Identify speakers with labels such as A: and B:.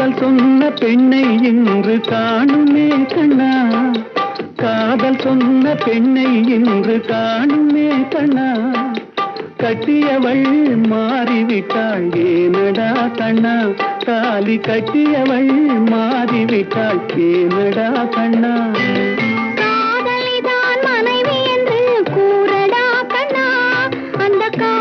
A: காதல் சொன்ன பெண்ணை இன்று காணுமே கண்ணா. காதல் சொன்ன பெண்ணை இன்று காணுமே கண்ணா. கட்டியவள் மாறிவிட்டாள் ஏனடா கண்ணா. தாலி கட்டியவள் மாறிவிட்டாள் ஏனடா கண்ணா. மனைவி என்று கூறடா கண்ணா. அந்த கா